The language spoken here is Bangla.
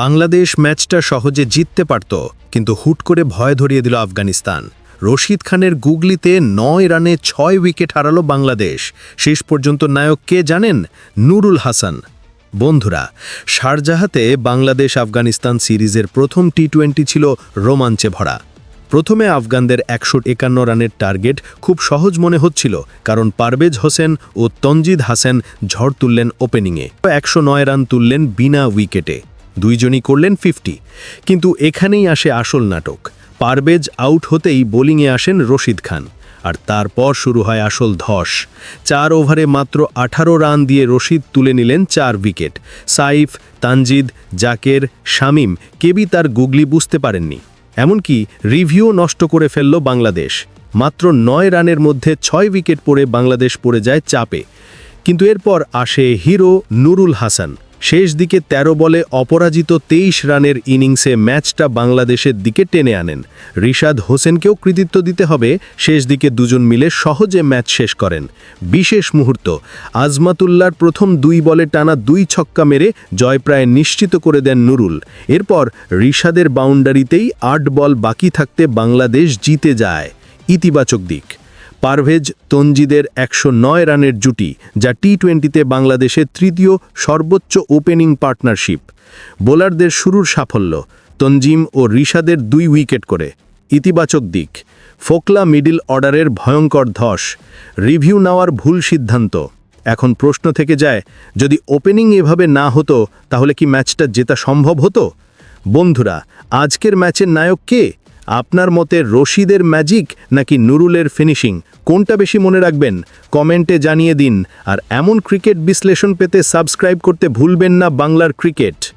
বাংলাদেশ ম্যাচটা সহজে জিততে পারত, কিন্তু হুট করে ভয় ধরিয়ে দিল আফগানিস্তান। রশিদ খানের গুগলিতে নয় রানে ছয় উইকেট হারালো বাংলাদেশ। শেষ পর্যন্ত নায়ক কে জানেন? নুরুল হাসান। বন্ধুরা, শারজাহাতে বাংলাদেশ আফগানিস্তান সিরিজের প্রথম টি টোয়েন্টি ছিল রোমাঞ্চে ভরা। প্রথমে আফগানদের একশো একান্ন রানের টার্গেট খুব সহজ মনে হচ্ছিল, কারণ পারভেজ হোসেন ও তনজিদ হাসান ঝড় তুললেন ওপেনিংয়ে। একশো নয় রান তুললেন বিনা উইকেটে। দুইজনই করলেন ফিফটি কিন্তু এখানেই আসে আসল নাটক। পারভেজ আউট হতেই বোলিংয়ে আসেন রশিদ খান। আর তারপর শুরু হয় আসল ধস। চার ওভারে মাত্র আঠারো রান দিয়ে রশিদ তুলে নিলেন চার উইকেট সাইফ, তানজিদ, জাকের, শামিম কেবি তার গুগলি বুঝতে পারেননি। এমনকি রিভিউ নষ্ট করে ফেলল বাংলাদেশ। মাত্র নয় রানের মধ্যে ছয় উইকেট পড়ে বাংলাদেশ পড়ে যায় চাপে। কিন্তু এরপর আসে হিরো নুরুল হাসান। শেষ দিকে ১৩ বলে অপরাজিত তেইশ রানের ইনিংসে ম্যাচটা বাংলাদেশের দিকে টেনে আনেন। রিশাদ হোসেনকেও কৃতিত্ব দিতে হবে। শেষ দিকে দুজন মিলে সহজে ম্যাচ শেষ করেন। বিশেষ মুহূর্ত আজমাতুল্লার প্রথম দুই বলে টানা দুই ছক্কা মেরে জয় প্রায় নিশ্চিত করে দেন নুরুল। এরপর রিশাদের বাউন্ডারিতেই আট বল বাকি থাকতে বাংলাদেশ জিতে যায়। ইতিবাচক দিক। পারভেজ তঞ্জিদের একশো নয় রানের জুটি, যা টি টোয়েন্টিতে বাংলাদেশের তৃতীয় সর্বোচ্চ ওপেনিং পার্টনারশিপ। বোলারদের শুরুর সাফল্য তঞ্জিম ও রিশাদের দুই উইকেট করে। ইতিবাচক দিক, ফোকলা মিডিল অর্ডারের ভয়ঙ্কর ধস, রিভিউ নেওয়ার ভুল সিদ্ধান্ত। এখন প্রশ্ন থেকে যায়, যদি ওপেনিং এভাবে না হতো, তাহলে কি ম্যাচটা জেতা সম্ভব হতো? বন্ধুরা, আজকের ম্যাচের নায়ক কে? আপনার মতে রশিদের ম্যাজিক নাকি নুরুলের ফিনিশিং কোনটা বেশি মনে রাখবেন? কমেন্টে জানিয়ে দিন। আর এমন ক্রিকেট বিশ্লেষণ পেতে সাবস্ক্রাইব করতে ভুলবেন না বাংলার ক্রিকেট